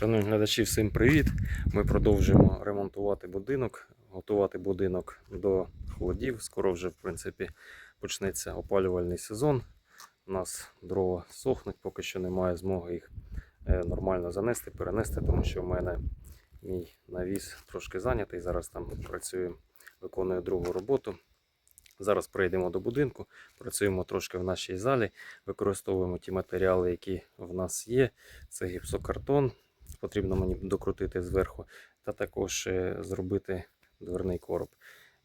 Шановні глядачі, всім привіт! Ми продовжуємо ремонтувати будинок, готувати будинок до холодів. Скоро вже, в принципі, почнеться опалювальний сезон. У нас дрова сохнуть, поки що немає змоги їх е, нормально занести, перенести, тому що в мене мій навіс трошки зайнятий. Зараз там працюю, виконую другу роботу. Зараз прийдемо до будинку, працюємо трошки в нашій залі, використовуємо ті матеріали, які в нас є. Це гіпсокартон, потрібно мені докрутити зверху, та також е, зробити дверний короб.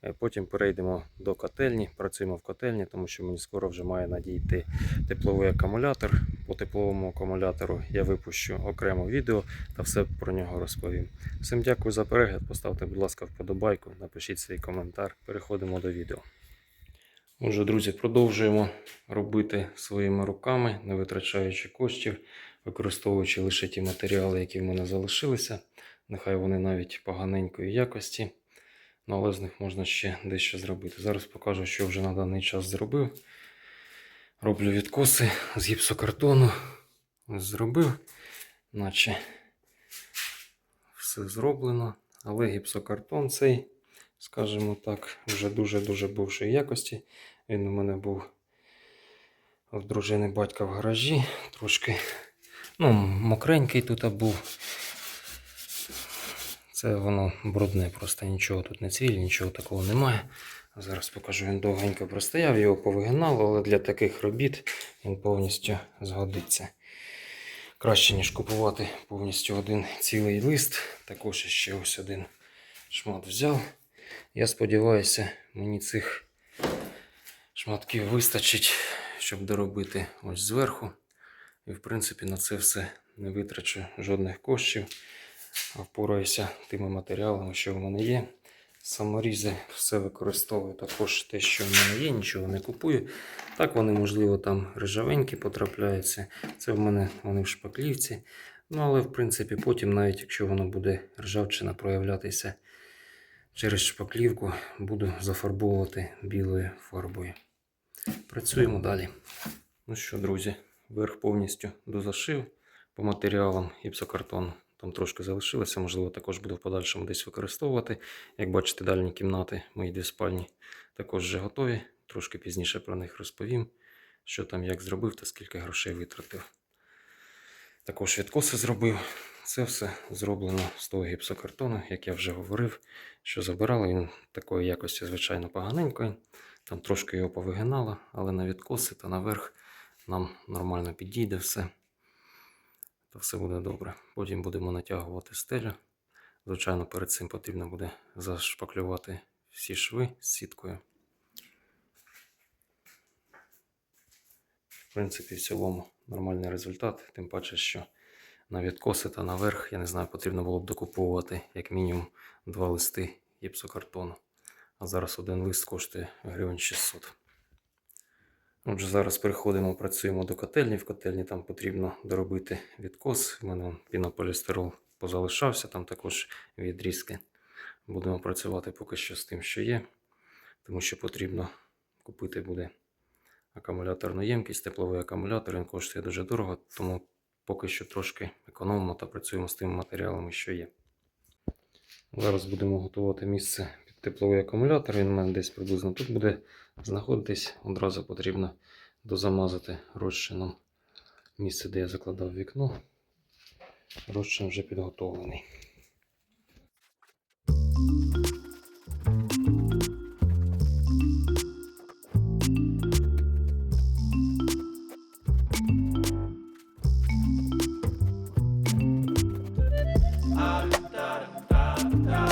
Е, Потім перейдемо до котельні, працюємо в котельні, тому що мені скоро вже має надійти тепловий акумулятор. По тепловому акумулятору я випущу окремо відео та все про нього розповім. Всім дякую за перегляд. Поставте, будь ласка, вподобайку, напишіть свій коментар. Переходимо до відео. Отже, друзі, продовжуємо робити своїми руками, не витрачаючи коштів, використовуючи лише ті матеріали, які в мене залишилися. Нехай вони навіть поганенької якості, ну, але з них можна ще дещо зробити. Зараз покажу, що вже на даний час зробив. Роблю відкоси з гіпсокартону. Зробив, наче все зроблено. Але гіпсокартон цей, скажімо так, вже дуже-дуже бувшої якості. Він у мене був в дружини батька в гаражі. Трошки ну, мокренький тут був. Це воно брудне, просто нічого тут не цвіль, нічого такого немає. Зараз покажу, він довгенько простояв, його повигинало, але для таких робіт він повністю згодиться. Краще, ніж купувати повністю один цілий лист. Також ще ось один шмат взяв. Я сподіваюся, мені цих шматків вистачить, щоб доробити ось зверху. І в принципі на це все не витрачу жодних коштів, а впораюся тими матеріалами, що в мене є. Саморізи все використовую також те, що в мене є, нічого не купую. Так вони, можливо, там рижавенькі потрапляються. Це в мене вони в шпаклівці. Ну, але в принципі, потім, навіть якщо воно буде ржавчина проявлятися через шпаклівку, буду зафарбовувати білою фарбою. Працюємо далі. Ну що, друзі, верх повністю дозашив по матеріалам гіпсокартону. Там трошки залишилося, можливо, також буду в подальшому десь використовувати. Як бачите, дальні кімнати, мої дві спальні також вже готові. Трошки пізніше про них розповім, що там як зробив та скільки грошей витратив. Також відкоси зробив. Це все зроблено з того гіпсокартону, як я вже говорив, що забирали він такої якості, звичайно, поганенької. Там трошки його повигинало, але на відкоси та наверх нам нормально підійде все. То все буде добре. Потім будемо натягувати стелю. Звичайно, перед цим потрібно буде зашпаклювати всі шви з сіткою. В принципі, в цілому нормальний результат. Тим паче, що на відкоси та наверх, я не знаю, потрібно було б докуповувати як мінімум два листи гіпсокартону. А зараз один лист коштує гривень 600. Отже, зараз переходимо, працюємо до котельні. В котельні там потрібно доробити відкос. У мене пінополістирол позалишався, там також відрізки. Будемо працювати поки що з тим, що є, тому що потрібно купити буде акумуляторну ємкість, тепловий акумулятор. Він коштує дуже дорого, тому поки що трошки економимо та працюємо з тими матеріалами, що є. Зараз будемо готувати місце тепловий акумулятор, він у мене десь приблизно тут буде знаходитись. Одразу потрібно дозамазати розчином місце, де я закладав вікно. Розчин вже підготовлений. da, da.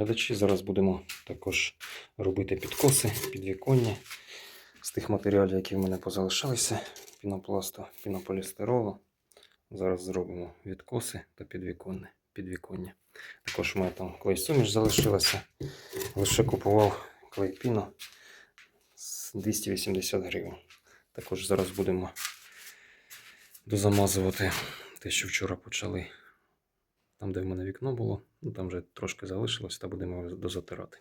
Глядачі, зараз будемо також робити підкоси, підвіконня з тих матеріалів, які в мене позалишалися: пінопласту, пінополістиролу. Зараз зробимо відкоси та підвіконня. підвіконня. Також у мене там клей суміш залишилася. Лише купував клей піно з 280 гривень. Також зараз будемо дозамазувати те, що вчора почали. Там, де в мене вікно було, ну там вже трошки залишилось, та будемо дозатирати.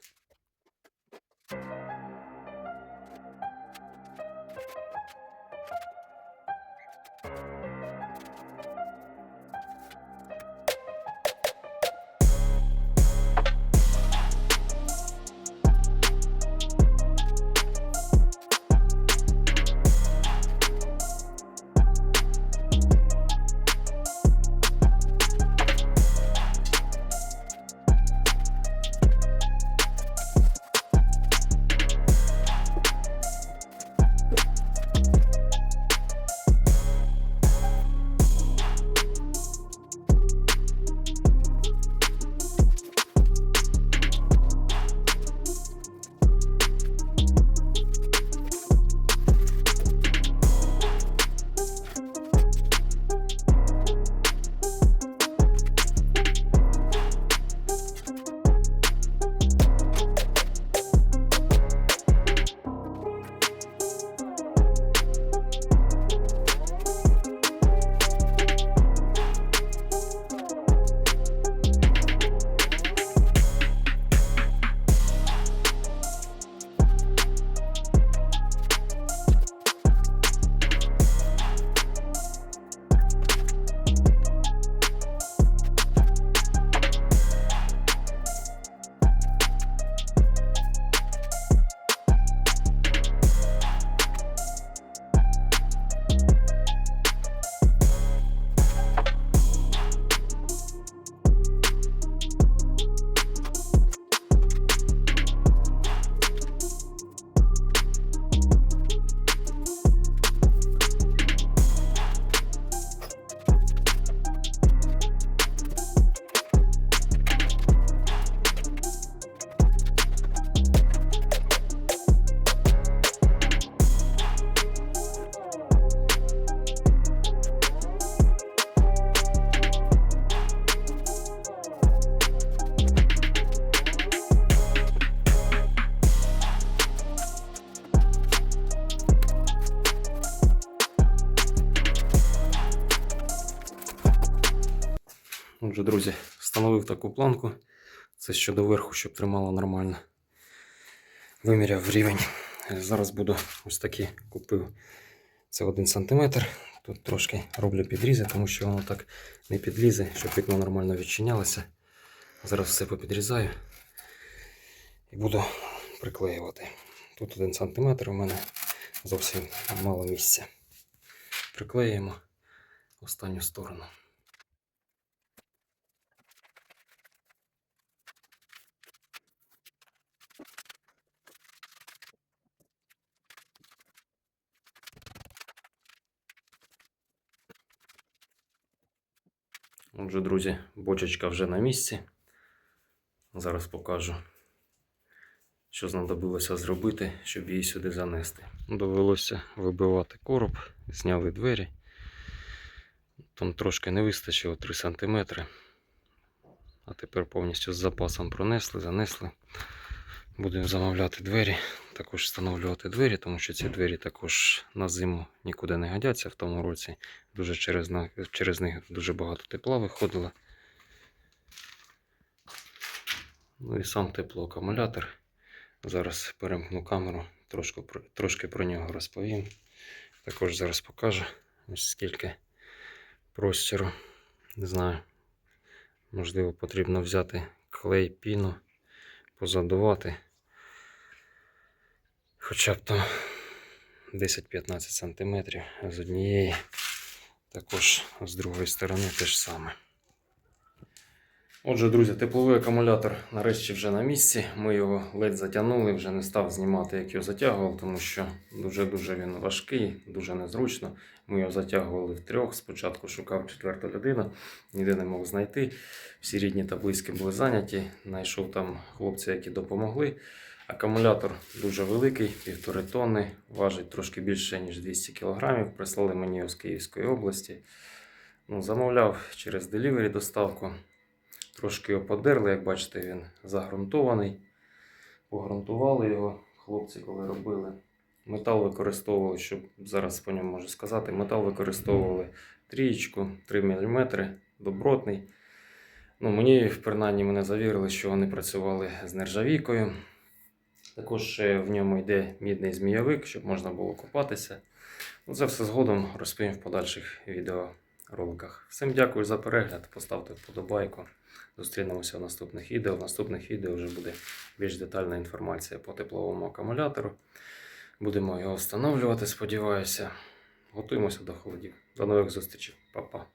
Отже, друзі, встановив таку планку. Це щодо верху, щоб тримало нормально. Виміряв рівень. Зараз буду ось такі купив. Це 1 см. Тут трошки роблю підрізи, тому що воно так не підлізе, щоб вікно нормально відчинялося. Зараз все попідрізаю і буду приклеювати. Тут 1 см у мене зовсім мало місця. Приклеюємо останню сторону. Отже, друзі, бочечка вже на місці. Зараз покажу, що знадобилося зробити, щоб її сюди занести. Довелося вибивати короб, зняли двері. Там трошки не вистачило 3 см. А тепер повністю з запасом пронесли, занесли. Будемо замовляти двері, також встановлювати двері, тому що ці двері також на зиму нікуди не годяться в тому році. Дуже через, через них дуже багато тепла виходило. Ну і сам теплоакумулятор. Зараз перемкну камеру, трошки, трошки про нього розповім. Також зараз покажу, ось скільки простіру. Не знаю. Можливо, потрібно взяти клей, піну, позадувати. Хоча б там 10-15 см з однієї. Також з другої сторони те ж саме. Отже, друзі, тепловий акумулятор нарешті вже на місці. Ми його ледь затягнули, вже не став знімати, як його затягував, тому що дуже-дуже він важкий, дуже незручно. Ми його затягували втрьох. Спочатку шукав четверту людину, ніде не мог знайти. Всі рідні та близькі були зайняті. Знайшов там хлопці, які допомогли. Акумулятор дуже великий, півтори тонни, важить трошки більше, ніж 200 кг. Прислали мені його з Київської області. Ну, замовляв через Delivery доставку. Трошки його подерли, як бачите, він загрунтований. Погрунтували його хлопці, коли робили. Метал використовували, щоб зараз по ньому можу сказати, метал використовували трієчку 3 мм, добротний. Ну, мені, принаймні, мене завірили, що вони працювали з нержавійкою. Також в ньому йде мідний змійовик, щоб можна було купатися. Ну, це все згодом розповім в подальших відеороликах. Всім дякую за перегляд. Поставте вподобайку. Зустрінемося в наступних відео. В наступних відео вже буде більш детальна інформація по тепловому акумулятору. Будемо його встановлювати, сподіваюся. Готуємося до холодів. До нових зустрічей. Па-па.